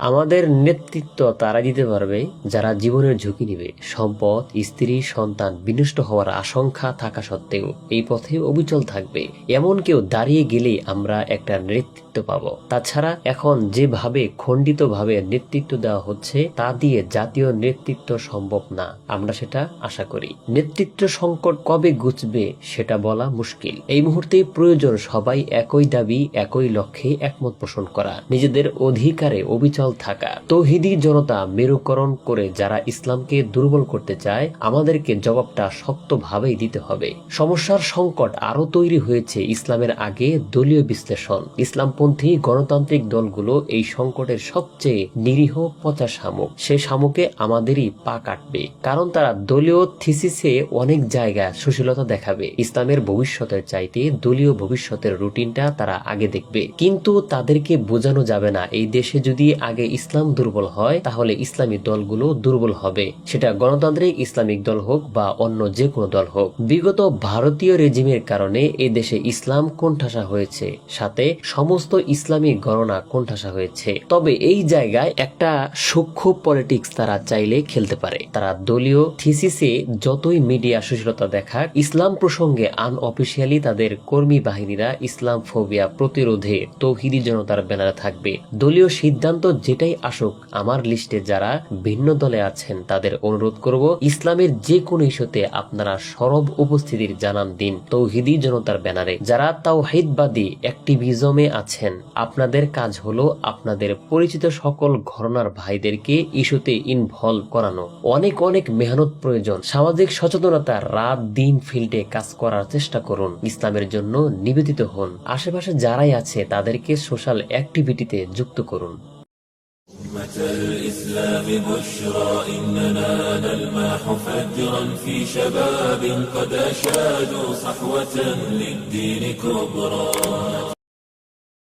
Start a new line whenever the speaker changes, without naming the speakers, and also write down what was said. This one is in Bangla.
আমাদের নেতৃত্ব তারা দিতে পারবে, যারা জীবনের ঝুঁকি নেবে। সম্পদ, স্ত্রী, সন্তান বিনষ্ট হওয়ার আশঙ্কা থাকা সত্ত্বেও এই পথে অবিচল থাকবে। এমন কেউ দাঁড়িয়ে গেলেই আমরা একটা নেতৃত্ব পাবো তাছাড়া এখন যেভাবে খণ্ডিতভাবে নেতৃত্ব দেওয়া হচ্ছে, তা দিয়ে জাতীয় নেতৃত্ব সম্ভব না। আমরা সেটা আশা করি। নেতৃত্ব সংকট কবে গুছবে সেটা বলা মুশকিল। এই মুহূর্তে প্রয়োজন সবাই একই দাবি, একই লক্ষ্যে একমত পোষণ করা। নিজেদের অধিকারে অবিচল থাকা। তৌহিদি জনতা মেরুকরণ করে যারা ইসলামকে দুর্বল করতে চায়, আমাদেরকে জবাবটা শক্তভাবেই দিতে হবে। সমস্যার সংকট আরও তৈরি হয়েছে ইসলামের আগে দলীয় বিশ্লেষণ। ইসলামপন্থী গণতান্ত্রিক দলগুলো এই সংকটের সবচেয়ে নিরীহ পচা শামুক। সে শামুকে আমাদেরই পা কাটবে। কারণ তারা দলীয় থিসিসে অনেক জায়গায় সুশীলতা দেখাবে। ইসলামের ভবিষ্যতের চাইতে দলীয় ভবিষ্যতের রুটিনটা তারা আগে দেখবে। কিন্তু তাদেরকে বোঝানো যাবে না, এই দেশে যদি আগে ইসলাম দুর্বল হয়, তাহলে ইসলামী দলগুলো দুর্বল হবে। সেটা গণতান্ত্রিক ইসলামিক দল হোক বা অন্য যে কোনো দল হোক। বিগত ভারতীয় রেজিমের কারণে এই দেশে ইসলাম কোণঠাসা হয়েছে। সাথে সমস্ত ইসলামী গণনা কোণঠাসা হয়েছে। তবে এই জায়গায় একটা সূক্ষ্ম পলিটিক্স তারা চাইলে খেলতে পারে। তারা দলীয় থিসিসে যতই মিডিয়া সুশীলতা দেখাক, ইসলাম প্রসঙ্গে আনঅফিসিয়ালি তাদের কর্মী বাহিনীরা ইসলাম ফোবিয়া প্রতিরোধে তৌহিদি জনতার ব্যানারে থাকবে। দলীয় সিদ্ধান্ত যেটাই আসুক, আমার লিস্টে যারা ভিন্ন দলে আছেন, তাদের অনুরোধ করব, ইসলামের যে কোনো ইস্যুতে আপনারা সরব উপস্থিতির জানান দিন তৌহিদি জনতার ব্যানারে। যারা তাওহিদবাদী অ্যাক্টিভিজমে আছেন আপনাদের কাজ হলো আপনাদের পরিচিত সকল ঘরনার ভাইদেরকে ইস্যুতে ইনভলভ করানো অনেক অনেক মেহনত প্রয়োজন সামাজিক সচেতনতা রাত দিন ফিল্ডে কাজ করার চেষ্টা করুন ইসলামের জন্য নিবেদিত হন আশেপাশে যারাই আছে তাদেরকে সোশ্যাল অ্যাক্টিভিটিতে যুক্ত করুন
أمة الإسلام بشرى إننا نلمح فجرا في شباب قد أشادوا صحوة للدين كبرى